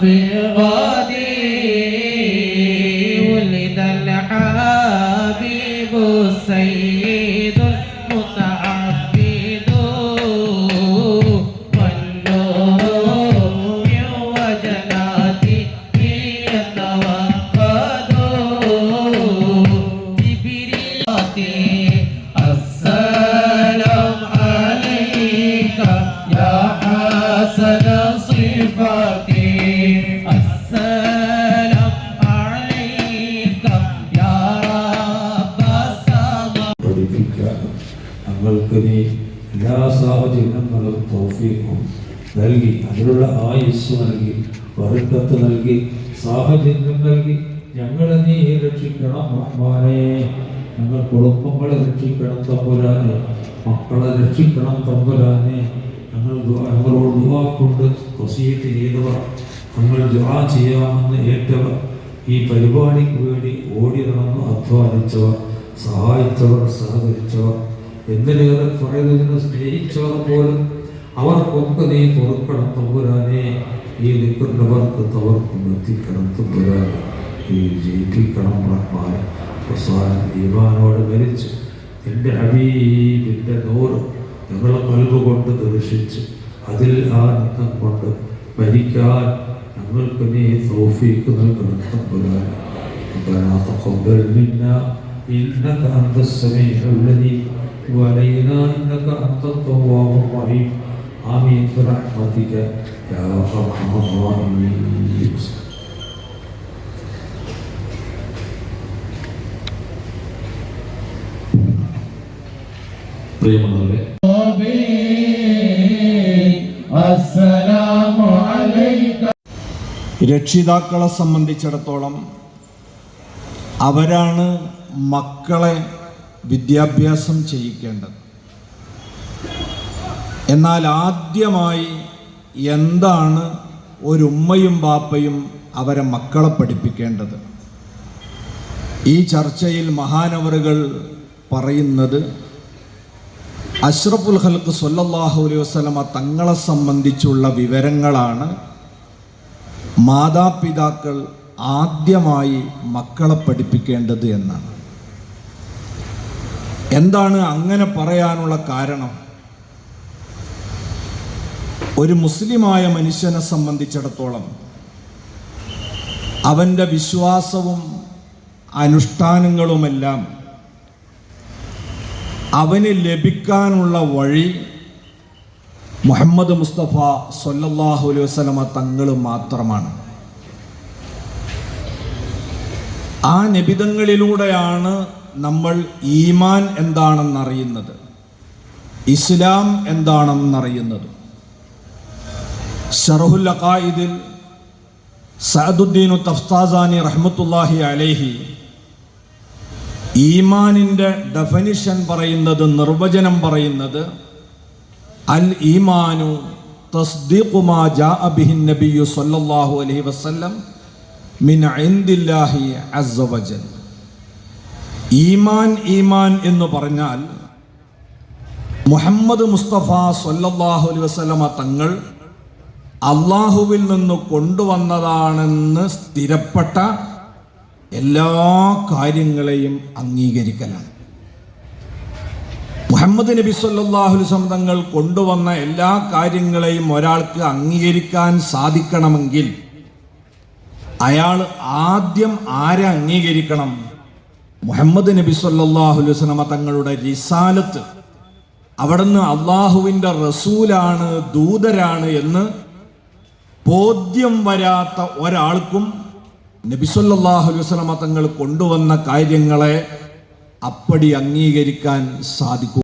في غادي ولد الحبيب السيد المتعبد والنور وجناته يتوقد جبريل السلام عليك يا حسن പഠിപ്പിക്കാനും ഞങ്ങൾക്ക് നീ എല്ലാ സാഹചര്യങ്ങളും തോഫീക്കും നൽകി അതിനുള്ള ആയുസ് നൽകി വർക്കത്ത് നൽകി സാഹചര്യം നൽകി ഞങ്ങളെ നീ രക്ഷിക്കണം റഹ്മാനെ ഞങ്ങൾ കുടുംബങ്ങളെ രക്ഷിക്കണം തമ്പുരാനെ. മക്കളെ രക്ഷിക്കണം തമ്പുരാനെ. ഞങ്ങൾ ഞങ്ങളോട് ദുവാ കൊണ്ട് വസീയത്ത് ചെയ്തവർ ഞങ്ങൾ ദുആ ചെയ്യാമെന്ന് ഏറ്റവർ ഈ പരിപാടിക്ക് വേണ്ടി ഓടി നടന്ന് അധ്വാനിച്ചവർ. സഹായിച്ചവർ സഹകരിച്ചവർ എന്തിനേറെ പറയുന്നതിന് സ്നേഹിച്ചവർ പോലും അവർക്കൊക്കെ നീ തുറക്കണം തമ്പുരാനെ ഈ നിൽക്കുന്നവർക്ക് തവർക്കും എത്തിക്കണം തമ്പുരാനെ ഈ ജയിപ്പിക്കണം റഹ്മാനെ അവസാനം ഈമാനോട് മരിച്ച് എൻ്റെ ഹബീബിൻ്റെ നൂറ് ഞങ്ങളെ കൽവ് കൊണ്ട് ദർശിച്ച് അതിൽ ആ നിത്തം കൊണ്ട് മരിക്കാൻ ഞങ്ങൾക്ക് നീ തൗഫീക്ക് നൽകണം തമ്പുരാനെ ربنا تقبل منا إنك أنت السميع الذي وعلينا إنك أنت التواب الرحيم آمين برحمتك يا أرحم الراحمين പ്രിയമുള്ളവരെ السلام عليك രക്ഷിതാക്കളെ സംബന്ധിച്ചിടത്തോളം അവരാണ് മക്കളെ വിദ്യാഭ്യാസം ചെയ്യിക്കേണ്ടത്. എന്നാൽ ആദ്യമായി എന്താണ് ഒരു ഉമ്മയും ബാപ്പയും അവരെ മക്കളെ പഠിപ്പിക്കേണ്ടത്? ഈ ചർച്ചയിൽ മഹാനവറുകൾ പറയുന്നത് അഷ്റഫുൽ ഹൽക്ക് സൊല്ലാഹു അലൈഹി വസ്ലമ തങ്ങളെ സംബന്ധിച്ചുള്ള വിവരങ്ങളാണ്. മാതാപിതാക്കൾ ആദ്യമായി മക്കളെ പഠിപ്പിക്കേണ്ടത് എന്നാണ്. എന്താണ് അങ്ങനെ പറയാനുള്ള കാരണം? ഒരു മുസ്ലിമായ മനുഷ്യനെ സംബന്ധിച്ചിടത്തോളം അവന്റെ വിശ്വാസവും അനുഷ്ഠാനങ്ങളുമെല്ലാം അവന് ലഭിക്കാനുള്ള വഴി മുഹമ്മദ് മുസ്തഫ സൊല്ലാഹു അലൈഹി വസല്ലമ തങ്ങൾ മാത്രമാണ്. ആ നിബിതങ്ങളിലൂടെയാണ് നമ്മൾ ഈമാൻ എന്താണെന്നറിയുന്നത്. ഇസ്ലാം എന്താണെന്നറിയുന്നത്. ഷറഹുൽ അഖായിദിൽ സഅദുദ്ദീനു തഫ്താസാനി റഹ്മത്തുല്ലാഹി അലേഹി ഈമാനിന്റെ ഡെഫനിഷൻ പറയുന്നത് നിർവചനം പറയുന്നത് അൽ ഈമാനു തസ്ദീഖു മാ ജാഅ ബിഹി നബിയു സല്ലല്ലാഹു അലൈഹി വസല്ലം മിൻ ഈമാൻ ഈമാൻ എന്ന് പറഞ്ഞാൽ മുഹമ്മദ് മുസ്തഫ സല്ലല്ലാഹു അലൈഹി വസല്ലമ തങ്ങൾ അള്ളാഹുവിൽ നിന്ന് കൊണ്ടുവന്നതാണെന്ന് സ്ഥിരപ്പെട്ട എല്ലാ കാര്യങ്ങളെയും അംഗീകരിക്കലാണ്. മുഹമ്മദ് നബി വസല്ലം തങ്ങൾ കൊണ്ടുവന്ന എല്ലാ കാര്യങ്ങളെയും ഒരാൾക്ക് അംഗീകരിക്കാൻ സാധിക്കണമെങ്കിൽ അയാൾ ആദ്യം ആരെ അംഗീകരിക്കണം? മുഹമ്മദ് നബി സല്ലാഹു അലൈഹി വസല്ലം തങ്ങളുടെ റിസാലത്ത്. അവിടുന്ന് അള്ളാഹുവിന്റെ റസൂലാണ് ദൂതരാണ് എന്ന് ബോധ്യം വരാത്ത ഒരാൾക്കും നബിസൊല്ലാഹു അലൈഹി വസല്ലമ തങ്ങൾ കൊണ്ടുവന്ന കാര്യങ്ങളെ അപ്പടി അംഗീകരിക്കാൻ സാധിക്കും.